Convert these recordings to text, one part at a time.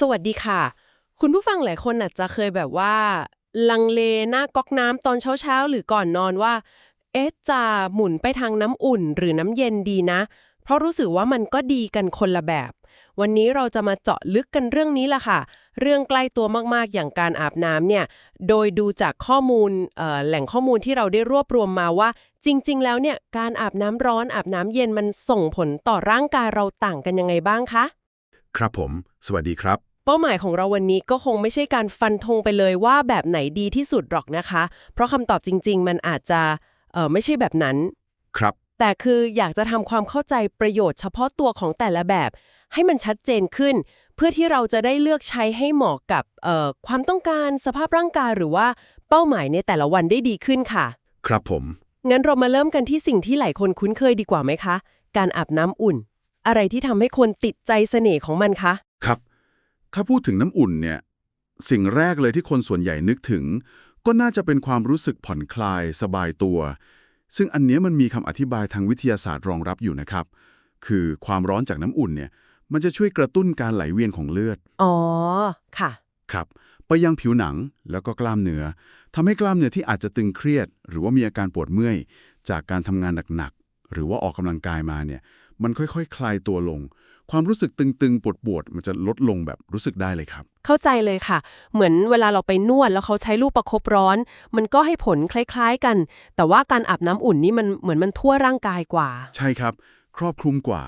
สวัสดีค่ะ คุณผู้ฟังหลายคนอาจจะเคยแบบว่า ลังเลหน้าก๊อกน้ำตอนเช้าๆ หรือก่อนนอนว่า เอ๊ะจะหมุนไปทางน้ำอุ่นหรือน้ำเย็นดีนะ เพราะรู้สึกว่ามันก็ดีกันคนละแบบ วันนี้เราจะมาเจาะลึกกันเรื่องนี้ล่ะค่ะ เรื่องใกล้ตัวมากๆอย่างการอาบน้ำเนี่ย โดยดูจากข้อมูลแหล่งข้อมูลที่เราได้รวบรวมมาว่า จริง ๆ แล้วเนี่ยการอาบน้ำร้อนอาบน้ำเย็นมันส่งผลต่อร่างกายเราต่างกันยังไงบ้างคะ ครับผม สวัสดีครับ เป้าหมายของเราวันนี้ก็คงไม่ใช่การฟันธงไปเลยว่าแบบไหนดีที่สุดหรอกนะคะ เพราะคำตอบจริง ๆ มันอาจจะเออไม่ใช่แบบนั้น ครับ แต่คืออยากจะทำความเข้าใจประโยชน์เฉพาะตัวของแต่ละแบบ ให้มันชัดเจนขึ้น เพื่อที่เราจะได้เลือกใช้ให้เหมาะกับเอ่อความต้องการสภาพร่างกายหรือว่าเป้าหมายในแต่ละวันได้ดีขึ้นค่ะ ครับผม งั้นเรามาเริ่มกันที่สิ่งที่หลายคนคุ้นเคยดีกว่าไหมคะ การอาบน้ำอุ่น อะไรที่ทำให้คนติดใจเสน่ห์ของมันคะ ครับ ถ้าพูดถึงน้ำอุ่นเนี่ย สิ่งแรกเลยที่คนส่วนใหญ่นึกถึง ก็น่าจะเป็นความรู้สึกผ่อนคลาย สบายตัว ซึ่งอันเนี้ยมันมีคำอธิบายทางวิทยาศาสตร์รองรับอยู่นะครับ คือความร้อนจากน้ำอุ่นเนี่ย มันจะช่วยกระตุ้นการไหลเวียนของเลือด อ๋อ ค่ะ ครับไปยังผิวหนังแล้วก็กล้ามเนื้อทำให้กล้ามเนื้อที่อาจจะตึงเครียด หรือว่ามีอาการปวดเมื่อย จากการทำงานหนักๆหรือว่าออกกำลังกายมาเนี่ย มันค่อยๆคคลายตัวลง ความรู้สึกตึงๆ ปวดๆมันจะลดลงแบบรู้สึกได้เลยครับ เข้าใจเลยค่ะ เหมือนเวลาเราไปนวดแล้วเขาใช้ลูกประคบร้อน มันก็ให้ผลคล้ายๆกัน แต่ว่าการอาบน้ำอุ่นนี่มันเหมือนมันทั่วร่างกายกว่า ใช่ครับ ครอบคลุมกว่า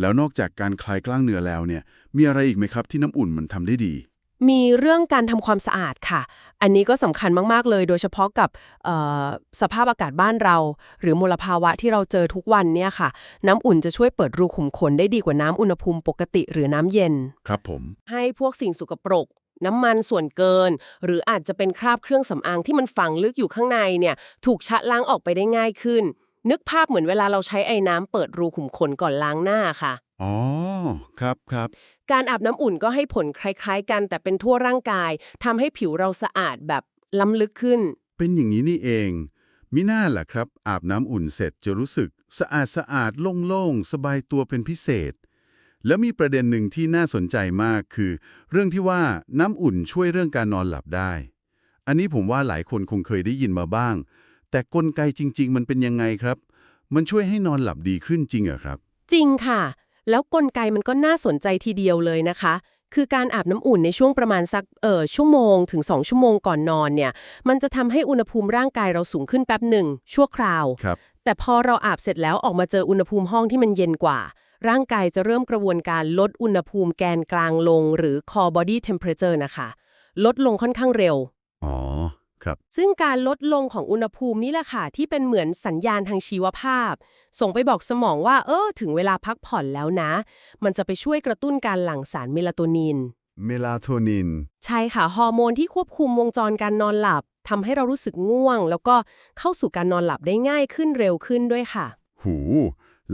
แล้วนอกจากการคลายกล้ามเนื้อแล้วเนี่ย มีอะไรอีกไหมครับที่น้ำอุ่นมันทำได้ดี มีเรื่องการทำความสะอาดค่ะ อันนี้ก็สำคัญมากๆเลย โดยเฉพาะกับเอ่อสภาพอากาศบ้านเรา หรือมลภาวะที่เราเจอทุกวันเนี่ยค่ะ น้ำอุ่นจะช่วยเปิดรูขุมขนได้ดีกว่าน้ำอุณหภูมิปกติหรือน้ำเย็น ครับผม ให้พวกสิ่งสกปรกน้ำมันส่วนเกิน หรืออาจจะเป็นคราบเครื่องสำอางที่มันฝังลึกอยู่ข้างในเนี่ย ถูกชะล้างออกไปได้ง่ายขึ้น นึกภาพเหมือนเวลาเราใช้ไอ้น้ำเปิดรูขุมขนก่อนล้างหน้าค่ะ อ๋อ ครับครับ การอาบน้ำอุ่นก็ให้ผลคล้าย ๆ กัน แต่เป็นทั่วร่างกายทำให้ผิวเราสะอาดแบบล้ำลึกขึ้น เป็นอย่างนี้นี่เอง มิน่าล่ะครับ อาบน้ำอุ่นเสร็จจะรู้สึกสะอาดสะอาดโล่งๆ สบายตัวเป็นพิเศษ แล้วมีประเด็นหนึ่งที่น่าสนใจมากคือ เรื่องที่ว่าน้ำอุ่นช่วยเรื่องการนอนหลับได้ อันนี้ผมว่าหลายคนคงเคยได้ยินมาบ้าง แต่กลไกจริง ๆ มันเป็นยังไงครับ มันช่วยให้นอนหลับดีขึ้นจริงเหรอครับ จริงค่ะ แล้วกลไกมันก็น่าสนใจทีเดียวเลยนะคะ คือการอาบน้ำอุ่นในช่วงประมาณสักเออชั่วโมงถึง 2 ชั่วโมงก่อนนอนเนี่ย มันจะทำให้อุณหภูมิร่างกายเราสูงขึ้นแป๊บหนึ่งชั่วคราวครับแต่พอเราอาบเสร็จแล้วออกมาเจออุณหภูมิห้องที่มันเย็นกว่า ร่างกายจะเริ่มกระบวนการลดอุณหภูมิแกนกลางลง หรือ core body temperature นะคะ ลดลงค่อนข้างเร็วอ๋อ ครับ ซึ่งการลดลงของอุณหภูมินี่แหละค่ะที่เป็นเหมือนสัญญาณทางชีวภาพ ส่งไปบอกสมองว่า เออ ถึงเวลาพักผ่อนแล้วนะ มันจะไปช่วยกระตุ้นการหลั่งสารเมลาโทนิน เมลาโทนิน ใช่ค่ะ ฮอร์โมนที่ควบคุมวงจรการนอนหลับทำให้เรารู้สึกง่วง แล้วก็เข้าสู่การนอนหลับได้ง่ายขึ้นเร็วขึ้นด้วยค่ะ หู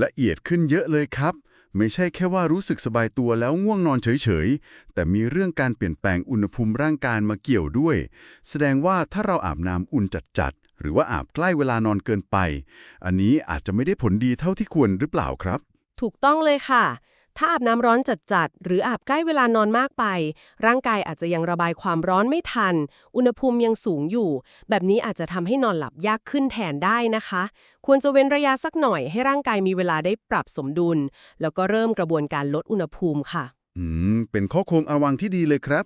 ละเอียดขึ้นเยอะเลยครับ ไม่ใช่แค่ว่ารู้สึกสบายตัวแล้วง่วงนอนเฉยๆ แต่มีเรื่องการเปลี่ยนแปลงอุณหภูมิร่างกายมาเกี่ยวด้วย แสดงว่าถ้าเราอาบน้ำอุ่นจัดๆ หรือว่าอาบใกล้เวลานอนเกินไป อันนี้อาจจะไม่ได้ผลดีเท่าที่ควรหรือเปล่าครับ ถูกต้องเลยค่ะ ถ้าอาบน้ำร้อนจัดๆ หรืออาบใกล้เวลานอนมากไป ร่างกายอาจจะยังระบายความร้อนไม่ทัน อุณหภูมิยังสูงอยู่ แบบนี้อาจจะทำให้นอนหลับยากขึ้นแทนได้นะคะ ควรจะเว้นระยะสักหน่อยให้ร่างกายมีเวลาได้ปรับสมดุล แล้วก็เริ่มกระบวนการลดอุณหภูมิค่ะ อืม เป็นข้อควรระวังที่ดีเลยครับ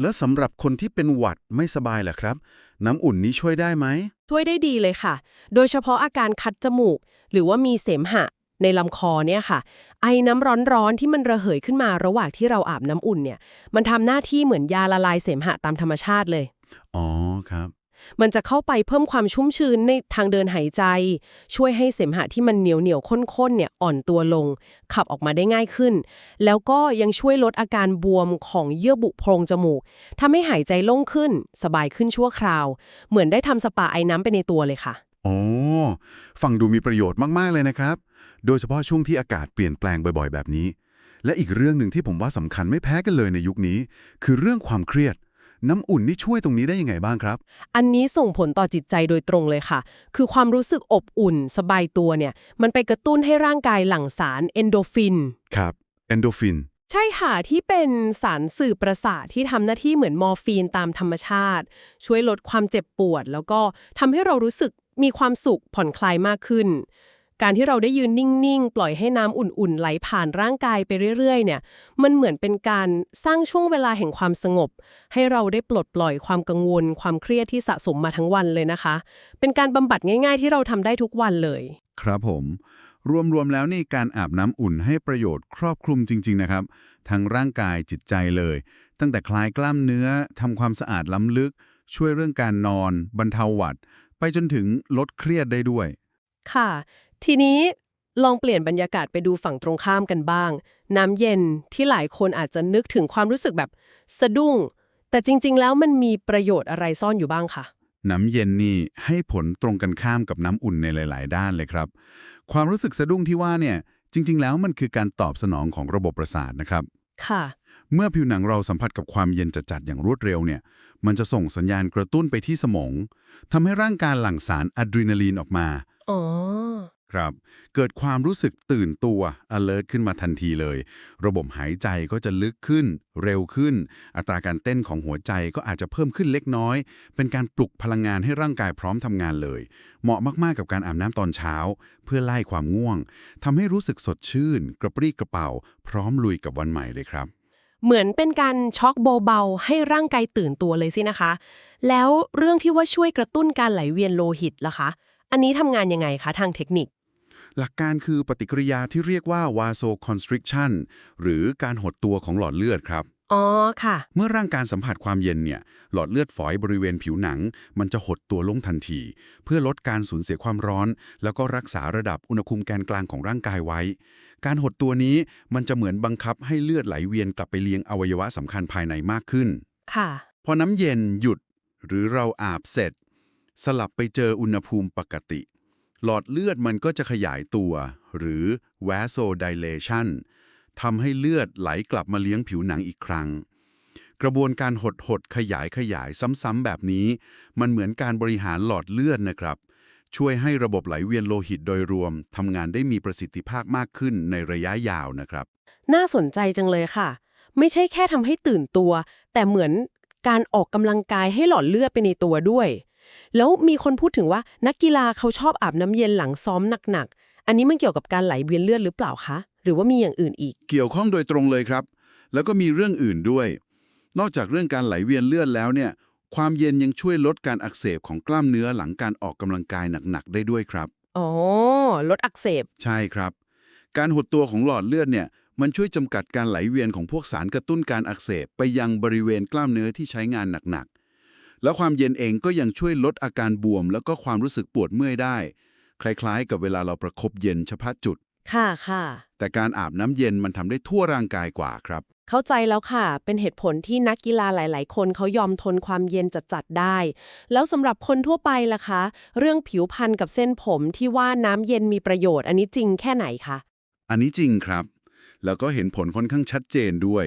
แล้วสำหรับคนที่เป็นหวัดไม่สบายล่ะครับ น้ำอุ่นนี้ช่วยได้ไหม ช่วยได้ดีเลยค่ะ โดยเฉพาะอาการคัดจมูก หรือว่ามีเสมหะ ในลำคอเนี่ยค่ะ ไอน้ำร้อนๆที่มันระเหยขึ้นมาระหว่างที่เราอาบน้ำอุ่นเนี่ย มันทำหน้าที่เหมือนยาละลายเสมหะตามธรรมชาติเลย อ๋อครับ มันจะเข้าไปเพิ่มความชุ่มชื้นในทางเดินหายใจ ช่วยให้เสมหะที่มันเหนียวเหนียวๆข้นๆเนี่ยอ่อนตัวลง ขับออกมาได้ง่ายขึ้น แล้วก็ยังช่วยลดอาการบวมของเยื่อบุโพรงจมูกทำให้หายใจโล่งขึ้น สบายขึ้นชั่วคราว เหมือนได้ทำสปาไอ้น้ำไปในตัวเลยค่ะ อ๋อ ฟังดูมีประโยชน์มาก ๆ เลยนะครับ โดยเฉพาะช่วงที่อากาศเปลี่ยนแปลงบ่อย ๆ แบบนี้ และอีกเรื่องหนึ่งที่ผมว่าสำคัญไม่แพ้กันเลยในยุคนี้ คือเรื่องความเครียด น้ำอุ่นนี่ช่วยตรงนี้ได้ยังไงบ้างครับ อันนี้ส่งผลต่อจิตใจโดยตรงเลยค่ะ คือความรู้สึกอบอุ่น สบายตัวเนี่ย มันไปกระตุ้นให้ร่างกายหลั่งสารเอนโดฟิน ครับเอนโดฟินใช่ค่ะ ที่เป็นสารสื่อประสาทที่ทำหน้าที่เหมือนมอร์ฟีนตามธรรมชาติ ช่วยลดความเจ็บปวด แล้วก็ทำให้เรารู้สึก มีความสุขผ่อนคลายมากขึ้น การที่เราได้ยืนนิ่ง ๆ ปล่อยให้น้ำอุ่น ๆ ไหลผ่านร่างกายไปเรื่อย ๆ เนี่ย มันเหมือนเป็นการสร้างช่วงเวลาแห่งความสงบ ให้เราได้ปลดปล่อยความกังวล ความเครียดที่สะสมมาทั้งวันเลยนะคะ เป็นการบำบัดง่าย ๆ ที่เราทำได้ทุกวันเลย ครับผมรวม ๆ แล้วนี่การอาบน้ำอุ่นให้ประโยชน์ครอบคลุมจริง ๆ นะครับ ทั้งร่างกายจิตใจเลย ตั้งแต่คลายกล้ามเนื้อทำความสะอาดล้ำลึก ช่วยเรื่องการนอน บรรเทาหวัด ไปจนถึงลดเครียดได้ด้วย ค่ะ ทีนี้ลองเปลี่ยนบรรยากาศไปดูฝั่งตรงข้ามกันบ้าง น้ำเย็นที่หลายคนอาจจะนึกถึงความรู้สึกแบบสะดุ้ง แต่จริง ๆ แล้วมันมีประโยชน์อะไรซ่อนอยู่บ้างคะน้ำเย็นนี่ให้ผลตรงกันข้ามกับน้ำอุ่นในหลาย ๆ ด้านเลยครับ ความรู้สึกสะดุ้งที่ว่าเนี่ยจริง ๆ แล้วมันคือการตอบสนองของระบบประสาทนะครับ ค่ะ เมื่อผิวหนังเราสัมผัสกับความเย็นจัดๆอย่างรวดเร็วเนี่ย มันจะส่งสัญญาณกระตุ้นไปที่สมองทำให้ร่างกายหลั่งสารอะดรีนาลีนออกมา อ๋อ ครับ เกิดความรู้สึกตื่นตัว alert ขึ้นมาทันทีเลย ระบบหายใจก็จะลึกขึ้น เร็วขึ้น อัตราการเต้นของหัวใจก็อาจจะเพิ่มขึ้นเล็กน้อย เป็นการปลุกพลังงานให้ร่างกายพร้อมทำงานเลย เหมาะมากๆกับการอาบน้ำตอนเช้า เพื่อไล่ความง่วงทำให้รู้สึกสดชื่น กระปรี้กระเป๋า พร้อมลุยกับวันใหม่เลยครับเหมือนเป็นการช็อกเบาๆ ให้ร่างกายตื่นตัวเลยสินะคะ แล้วเรื่องที่ว่าช่วยกระตุ้นการไหลเวียนโลหิตล่ะคะ อันนี้ทำงานยังไงคะทางเทคนิค หลักการคือปฏิกิริยาที่เรียกว่า vasoconstriction หรือการหดตัวของหลอดเลือดครับ อ๋อ ค่ะ เมื่อร่างกายสัมผัสความเย็นเนี่ย หลอดเลือดฝอยบริเวณผิวหนัง มันจะหดตัวลงทันที เพื่อลดการสูญเสียความร้อน แล้วก็รักษาระดับอุณหภูมิแกนกลางของร่างกายไว้ การหดตัวนี้มันจะเหมือนบังคับให้เลือดไหลเวียนกลับไปเลี้ยงอวัยวะสำคัญภายในมากขึ้น ค่ะ พอน้ำเย็นหยุดหรือเราอาบเสร็จ สลับไปเจออุณหภูมิปกติ หลอดเลือดมันก็จะขยายตัว หรือ vasodilation ทำให้เลือดไหลกลับมาเลี้ยงผิวหนังอีกครั้ง กระบวนการหดหดขยายขยายซ้ำๆแบบนี้ มันเหมือนการบริหารหลอดเลือดนะครับ ช่วยให้ระบบไหลเวียนโลหิตโดยรวมทำงานได้มีประสิทธิภาพมากขึ้นในระยะยาวนะครับ น่าสนใจจังเลยค่ะ ไม่ใช่แค่ทำให้ตื่นตัว แต่เหมือนการออกกำลังกายให้หลอดเลือดไปในตัวด้วย แล้วมีคนพูดถึงว่านักกีฬาเขาชอบอาบน้ำเย็นหลังซ้อมหนักๆ อันนี้มันเกี่ยวกับการไหลเวียนเลือดหรือเปล่าคะ หรือว่ามีอย่างอื่นอีก เกี่ยวข้องโดยตรงเลยครับ แล้วก็มีเรื่องอื่นด้วย นอกจากเรื่องการไหลเวียนเลือดแล้วเนี่ย ความเย็นยังช่วยลดการอักเสบของกล้ามเนื้อหลังการออกกำลังกายหนักๆได้ด้วยครับ อ๋อ ลดอักเสบ ใช่ครับ การหดตัวของหลอดเลือดเนี่ย มันช่วยจำกัดการไหลเวียนของพวกสารกระตุ้นการอักเสบไปยังบริเวณกล้ามเนื้อที่ใช้งานหนักๆ แล้วความเย็นเองก็ยังช่วยลดอาการบวม แล้วก็ความรู้สึกปวดเมื่อยได้ คล้ายๆ กับเวลาเราประคบเย็นเฉพาะจุด ค่ะค่ะ แต่การอาบน้ำเย็นมันทำได้ทั่วร่างกายกว่าครับ เข้าใจแล้วค่ะ เป็นเหตุผลที่นักกีฬาหลาย ๆ คนเขายอมทนความเย็นจัดๆได้ แล้วสำหรับคนทั่วไปล่ะคะ เรื่องผิวพรรณกับเส้นผมที่ว่าน้ำเย็นมีประโยชน์อันนี้จริงแค่ไหนคะ อันนี้จริงครับ แล้วก็เห็นผลค่อนข้างชัดเจนด้วย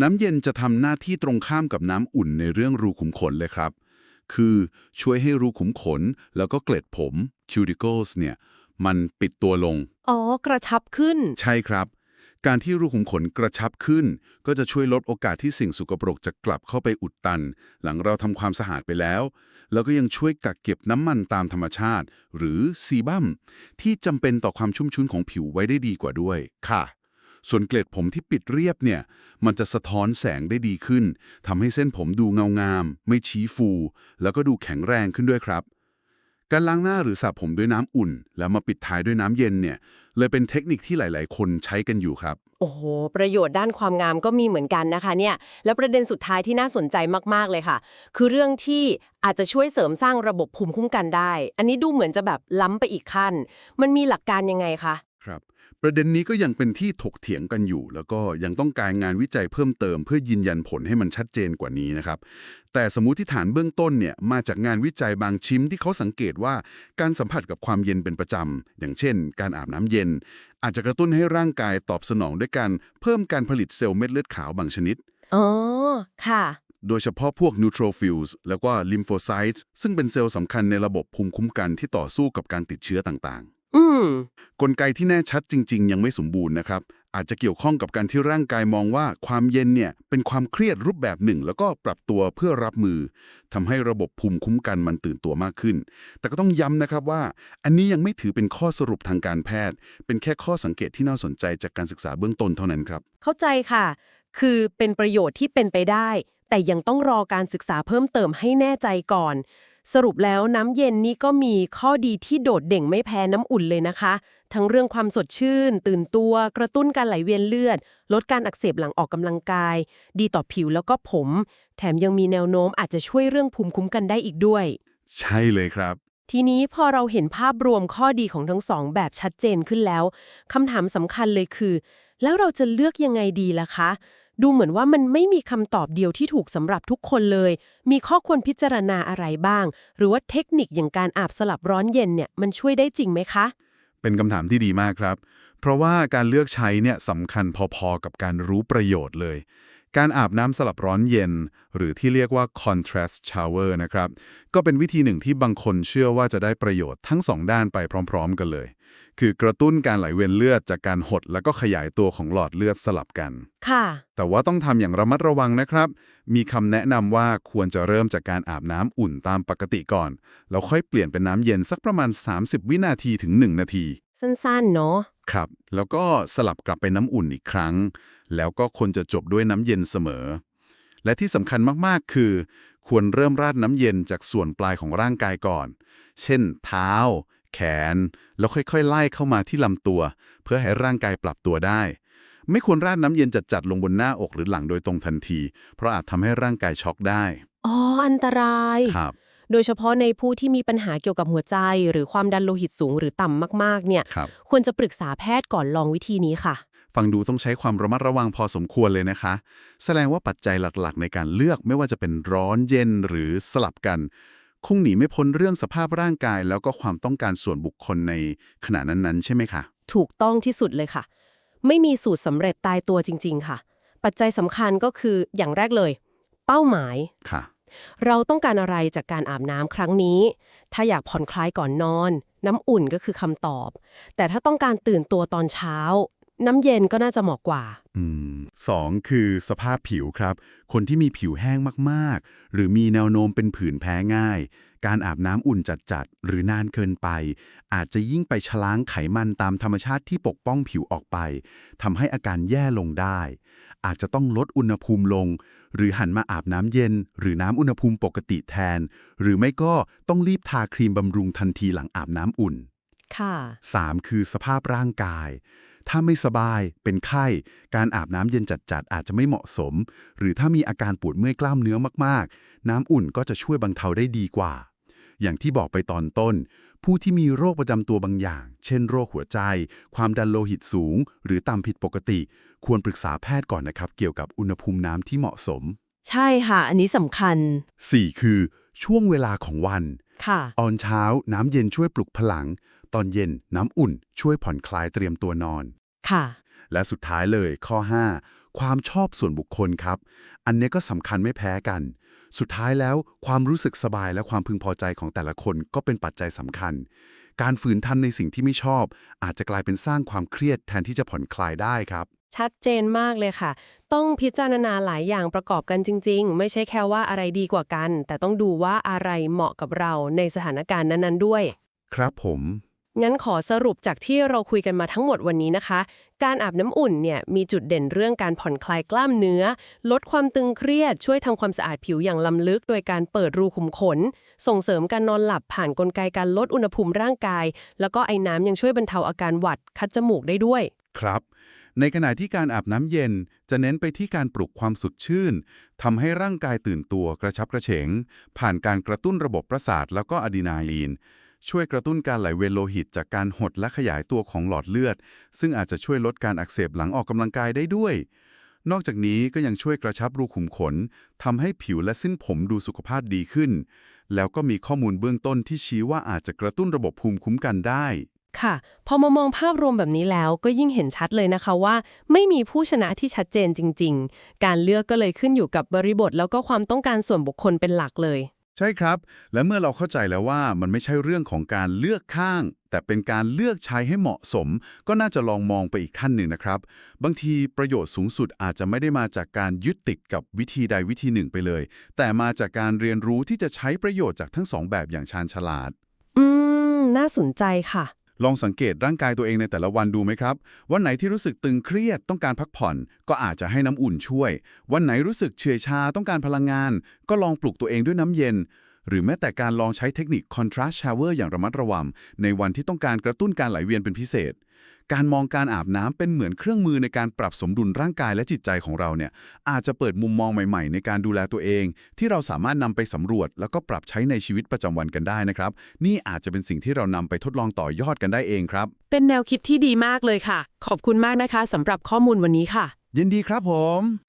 น้ำเย็นจะทำหน้าที่ตรงข้ามกับน้ำอุ่นในเรื่องรูขุมขนเลยครับ คือช่วยให้รูขุมขน แล้วก็เกล็ดผม cuticles เนี่ย มันปิดตัวลง อ๋อ กระชับขึ้น ใช่ครับ การที่รูขุมขนกระชับขึ้น ก็จะช่วยลดโอกาสที่สิ่งสกปรกจะกลับเข้าไปอุดตัน หลังเราทำความสะอาดไปแล้ว แล้วก็ยังช่วยกักเก็บน้ำมันตามธรรมชาติ หรือซีบัมที่จำเป็นต่อความชุ่มชื้นของผิวไว้ได้ดีกว่าด้วย ค่ะ ส่วนเกล็ดผมที่ปิดเรียบเนี่ย มันจะสะท้อนแสงได้ดีขึ้นทำให้เส้นผมดูเงางาม ไม่ชี้ฟู แล้วก็ดูแข็งแรงขึ้นด้วยครับ การล้างหน้าหรือสระผมด้วยน้ำอุ่น แล้วมาปิดท้ายด้วยน้ำเย็นเนี่ยเลยเป็นเทคนิคที่หลาย ๆ คนใช้กันอยู่ครับ โอ้โห ประโยชน์ด้านความงามก็มีเหมือนกันนะคะเนี่ย แล้วประเด็นสุดท้ายที่น่าสนใจมาก ๆ เลยค่ะ คือเรื่องที่อาจจะช่วยเสริมสร้างระบบภูมิคุ้มกันได้ อันนี้ดูเหมือนจะแบบล้ำไปอีกขั้น มันมีหลักการยังไงคะ ครับ ประเด็นนี้ก็ยังเป็นที่ถกเถียงกันอยู่ แล้วก็ยังต้องการงานวิจัยเพิ่มเติม เพื่อยืนยันผลให้มันชัดเจนกว่านี้นะครับ แต่สมมติฐานเบื้องต้นเนี่ยมาจากงานวิจัยบางชิ้นที่เขาสังเกตว่าการสัมผัสกับความเย็นเป็นประจำ อย่างเช่น การอาบน้ำเย็น อาจจะกระตุ้นให้ร่างกายตอบสนองด้วยการเพิ่มการผลิตเซลล์เม็ดเลือดขาวบางชนิดอ๋อค่ะโดยเฉพาะพวก neutrophils แล้วก็ lymphocytes ซึ่งเป็นเซลล์สำคัญในระบบภูมิคุ้มกันที่ต่อสู้กับการติดเชื้อต่างๆ อืม กลไกที่แน่ชัดจริง ๆ ยังไม่สมบูรณ์นะครับ อาจจะเกี่ยวข้องกับการที่ร่างกายมองว่าความเย็นเนี่ยเป็นความเครียดรูปแบบหนึ่ง แล้วก็ปรับตัวเพื่อรับมือทำให้ระบบภูมิคุ้มกันมันตื่นตัวมากขึ้น แต่ก็ต้องย้ำนะครับว่า อันนี้ยังไม่ถือเป็นข้อสรุปทางการแพทย์ เป็นแค่ข้อสังเกตที่น่าสนใจจากการศึกษาเบื้องต้นเท่านั้นครับ เข้าใจค่ะ คือเป็นประโยชน์ที่เป็นไปได้ แต่ยังต้องรอการศึกษาเพิ่มเติมให้แน่ใจก่อน สรุปแล้วน้ำเย็นนี่ก็มีข้อดีที่โดดเด่งไม่แพ้น้ำอุ่นเลยนะคะ ทั้งเรื่องความสดชื่น ตื่นตัว กระตุ้นการไหลเวียนเลือด ลดการอักเสบหลังออกกำลังกาย ดีต่อผิวแล้วก็ผม แถมยังมีแนวโน้มอาจจะช่วยเรื่องภูมิคุ้มกันได้อีกด้วย ใช่เลยครับ ทีนี้พอเราเห็นภาพรวมข้อดีของทั้งสองแบบชัดเจนขึ้นแล้วคำถามสำคัญเลยคือ แล้วเราจะเลือกยังไงดีล่ะคะ ดูเหมือนว่ามันไม่มีคำตอบเดียวที่ถูกสำหรับทุกคนเลย มีข้อควรพิจารณาอะไรบ้าง หรือว่าเทคนิคอย่างการอาบสลับร้อนเย็นเนี่ยมันช่วยได้จริงไหมคะ เป็นคำถามที่ดีมากครับ เพราะว่าการเลือกใช้เนี่ยสำคัญพอๆกับการรู้ประโยชน์เลย การอาบน้ำสลับร้อนเย็น หรือที่เรียกว่า contrast shower นะครับ ก็เป็นวิธีหนึ่งที่บางคนเชื่อว่าจะได้ประโยชน์ทั้งสองด้านไปพร้อม ๆ กันเลย คือกระตุ้นการไหลเวียนเลือดจากการหดแล้วก็ขยายตัวของหลอดเลือดสลับกัน ค่ะ แต่ว่าต้องทำอย่างระมัดระวังนะครับ มีคำแนะนำว่าควรจะเริ่มจากการอาบน้ำอุ่นตามปกติก่อน แล้วค่อยเปลี่ยนเป็นน้ำเย็นสักประมาณ 30 วินาทีถึง 1 นาที สั้นๆ เนาะ ครับ แล้วก็สลับกลับไปน้ำอุ่นอีกครั้ง แล้วก็ควรจะจบด้วยน้ำเย็นเสมอ และที่สำคัญมากๆ คือ ควรเริ่มราดน้ำเย็นจากส่วนปลายของร่างกายก่อน เช่น เท้า แขน แล้วค่อยๆ ไล่เข้ามาที่ลำตัว เพื่อให้ร่างกายปรับตัวได้ ไม่ควรราดน้ำเย็นจัดๆลงบนหน้าอกหรือหลังโดยตรงทันที เพราะอาจทำให้ร่างกายช็อกได้ อ๋อ อันตราย ครับ โดยเฉพาะในผู้ที่มีปัญหาเกี่ยวกับหัวใจ หรือความดันโลหิตสูงหรือต่ำมากๆเนี่ยครับควรจะปรึกษาแพทย์ก่อนลองวิธีนี้ค่ะ ฟังดูต้องใช้ความระมัดระวังพอสมควรเลยนะคะ แสดงว่าปัจจัยหลักๆ ในการเลือกไม่ว่าจะเป็นร้อนเย็นหรือสลับกัน คงหนีไม่พ้นเรื่องสภาพร่างกาย แล้วก็ความต้องการส่วนบุคคลในขณะนั้นๆ ใช่ไหมคะถูกต้องที่สุดเลยค่ะ ไม่มีสูตรสำเร็จตายตัวจริง ๆ ค่ะ ปัจจัยสำคัญก็คืออย่างแรกเลย เป้าหมายค่ะ เราต้องการอะไรจากการอาบน้ำครั้งนี้ ถ้าอยากผ่อนคลายก่อนนอน น้ำอุ่นก็คือคำตอบ แต่ถ้าต้องการตื่นตัวตอนเช้า น้ำเย็นก็น่าจะเหมาะกว่าอืมสองคือสภาพผิวครับ คนที่มีผิวแห้งมากๆ หรือมีแนวโน้มเป็นผื่นแพ้ง่าย การอาบน้ำอุ่นจัดๆ หรือนานเกินไป อาจจะยิ่งไปชล้างไขมันตามธรรมชาติที่ปกป้องผิวออกไปทำให้อาการแย่ลงได้ อาจจะต้องลดอุณหภูมิลง หรือหันมาอาบน้ำเย็น หรือน้ำอุณหภูมิปกติแทน หรือไม่ก็ต้องรีบทาครีมบำรุงทันทีหลังอาบน้ำอุ่น ค่ะ 3. คือสภาพร่างกาย ถ้าไม่สบาย เป็นไข้ การอาบน้ำเย็นจัดๆอาจจะไม่เหมาะสม หรือถ้ามีอาการปวดเมื่อยกล้ามเนื้อมากๆ น้ำอุ่นก็จะช่วยบรรเทาได้ดีกว่า อย่างที่บอกไปตอนต้น ผู้ที่มีโรคประจำตัวบางอย่าง เช่นโรคหัวใจ ความดันโลหิตสูง หรือต่ำผิดปกติ ควรปรึกษาแพทย์ก่อนนะครับ เกี่ยวกับอุณหภูมิน้ำที่เหมาะสม ใช่ค่ะ อันนี้สำคัญ 4. คือ ช่วงเวลาของวัน ค่ะ ตอนเช้าน้ำเย็นช่วยปลุกพลัง ตอนเย็นน้ำอุ่น ช่วยผ่อนคลายเตรียมตัวนอน ค่ะ และสุดท้ายเลยข้อ 5 ความชอบส่วนบุคคลครับ อันเนี้ยก็สำคัญไม่แพ้กัน สุดท้ายแล้วความรู้สึกสบายและความพึงพอใจของแต่ละคนก็เป็นปัจจัยสำคัญ การฝืนทำในสิ่งที่ไม่ชอบ อาจจะกลายเป็นสร้างความเครียดแทนที่จะผ่อนคลายได้ครับ ชัดเจนมากเลยค่ะ ต้องพิจารณาหลายอย่างประกอบกันจริง ๆ ไม่ใช่แค่ว่าอะไรดีกว่ากัน แต่ต้องดูว่าอะไรเหมาะกับเราในสถานการณ์นั้นๆด้วย ครับผม งั้นขอสรุปจากที่เราคุยกันมาทั้งหมดวันนี้นะคะ การอาบน้ำอุ่นเนี่ยมีจุดเด่นเรื่องการผ่อนคลายกล้ามเนื้อ ลดความตึงเครียด ช่วยทำความสะอาดผิวอย่างล้ำลึก โดยการเปิดรูขุมขน ส่งเสริมการนอนหลับผ่านกลไกการลดอุณหภูมิร่างกาย แล้วก็ไอ้น้ำยังช่วยบรรเทาอาการหวัดคัดจมูกได้ด้วย ครับ ในขณะที่การอาบน้ำเย็นจะเน้นไปที่การปลุกความสดชื่นทำให้ร่างกายตื่นตัวกระชับกระเฉง ผ่านการกระตุ้นระบบประสาทแล้วก็อะดรีนาลีน ช่วยกระตุ้นการไหลเวียนโลหิตจากการหดและขยายตัวของหลอดเลือด ซึ่งอาจจะช่วยลดการอักเสบหลังออกกำลังกายได้ด้วย นอกจากนี้ก็ยังช่วยกระชับรูขุมขนทำให้ผิวและเส้นผมดูสุขภาพดีขึ้น แล้วก็มีข้อมูลเบื้องต้นที่ชี้ว่าอาจจะกระตุ้นระบบภูมิคุ้มกันได้ค่ะ พอมามองภาพรวมแบบนี้แล้วก็ยิ่งเห็นชัดเลยนะคะว่า ไม่มีผู้ชนะที่ชัดเจนจริง ๆ การเลือกก็เลยขึ้นอยู่กับบริบท แล้วก็ความต้องการส่วนบุคคลเป็นหลักเลย ใช่ครับ และเมื่อเราเข้าใจแล้วว่ามันไม่ใช่เรื่องของการเลือกข้าง แต่เป็นการเลือกใช้ให้เหมาะสม ก็น่าจะลองมองไปอีกขั้นหนึ่งนะครับ บางทีประโยชน์สูงสุดอาจจะไม่ได้มาจากการยึดติดกับวิธีใดวิธีหนึ่งไปเลย แต่มาจากการเรียนรู้ที่จะใช้ประโยชน์จากทั้งสองแบบอย่างชาญฉลาด อืม น่าสนใจค่ะ ลองสังเกตร่างกายตัวเองในแต่ละวันดูไหมครับ วันไหนที่รู้สึกตึงเครียดต้องการพักผ่อน ก็อาจจะให้น้ำอุ่นช่วย วันไหนรู้สึกเฉื่อยชาต้องการพลังงาน ก็ลองปลุกตัวเองด้วยน้ำเย็น หรือแม้แต่การลองใช้เทคนิค contrast shower อย่างระมัดระวังในวันที่ต้องการกระตุ้นการไหลเวียนเป็นพิเศษ การมองการอาบน้ำเป็นเหมือนเครื่องมือในการปรับสมดุลร่างกายและจิตใจของเราเนี่ยอาจจะเปิดมุมมองใหม่ ๆ ในการดูแลตัวเอง ที่เราสามารถนำไปสำรวจ แล้วก็ปรับใช้ในชีวิตประจำวันกันได้นะครับ นี่อาจจะเป็นสิ่งที่เรานำไปทดลองต่อยอดกันได้เองครับ เป็นแนวคิดที่ดีมากเลยค่ะ ขอบคุณมากนะคะสำหรับข้อมูลวันนี้ค่ะ ยินดีครับผม